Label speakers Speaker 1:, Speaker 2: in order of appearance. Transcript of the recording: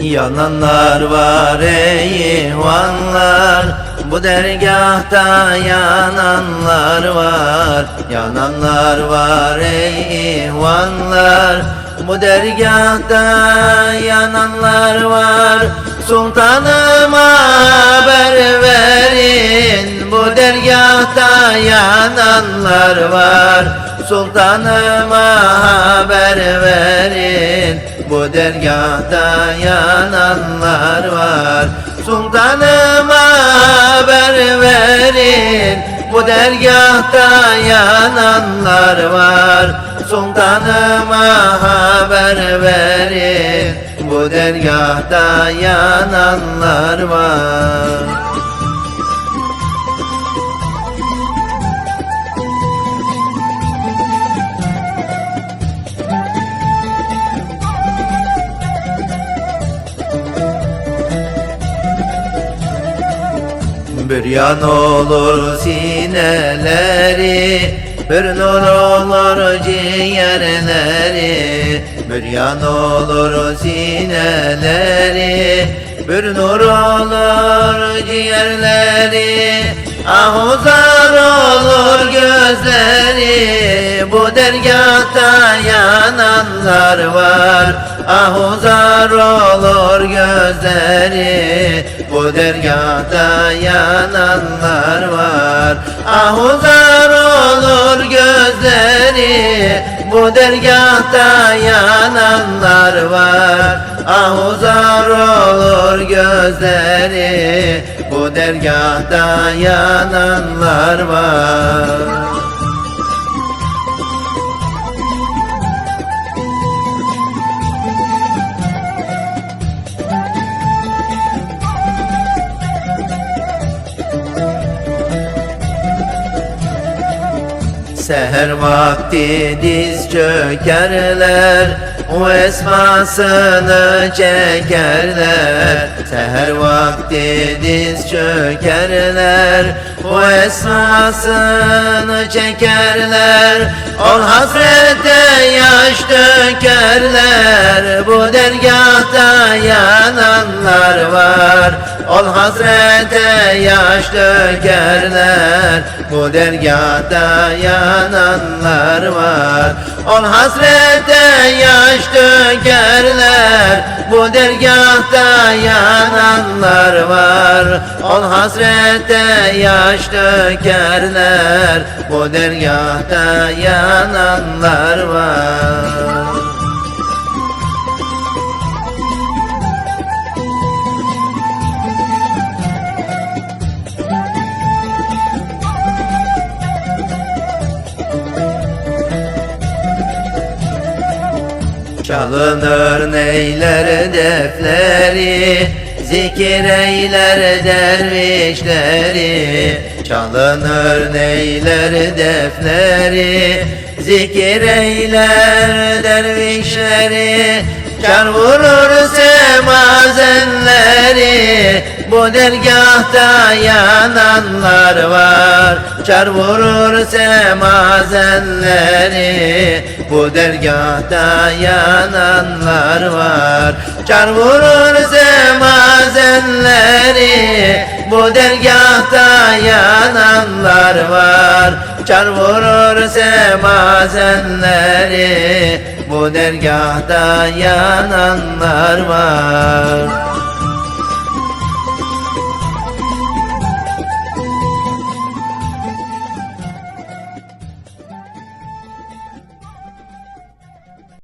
Speaker 1: Yananlar var ey ihvanlar. Bu dergahta yananlar var. Yananlar var ey ihvanlar. Bu dergahta yananlar var. Sultanıma haber verin. Bu dergahta yananlar var. Sultanıma haber verin Bu dergahta yananlar var. Sultanıma haber verin Bu dergahta yananlar var. Sultanıma haber verin Bu dergahta yananlar var Bir yan olur sineleri Bir nur olur ciğerleri. Bir yan olur sineleri Bir nur olur ciğerleri. Ahuzar olur gözleri Bu dergahta yananlar var Ahuzar olur gözleri. Bu dergahta yananlar var. Ahuzar olur gözleri. Bu dergahta yananlar var. Ahuzar olur gözleri. Bu dergahta yananlar var Seher vakti diz çökerler O esmasını çekerler. Seher vakti diz çökerler O esmasını çekerler. Ol hasrete yaş dökerler Bu dergahta var Ol hasrete yaş dökerler Bu dergahta yananlar var. Ol hasrete yaş dökerler Bu dergahta yananlar var. Ol hasrete yaş dökerler Bu dergahta yananlar var Çalınır neyler defleri Zikir eyler dervişleri. Çalınır neyler defleri Zikir eyler dervişleri Kar vurur semazenleri Bu dergahta yananlar var. Çar vurur semazenleri Bu dergahta yananlar var. Çar vurur semazenleri Bu dergahta yananlar var. Çar vurur semazenleri Bu dergahta yananlar var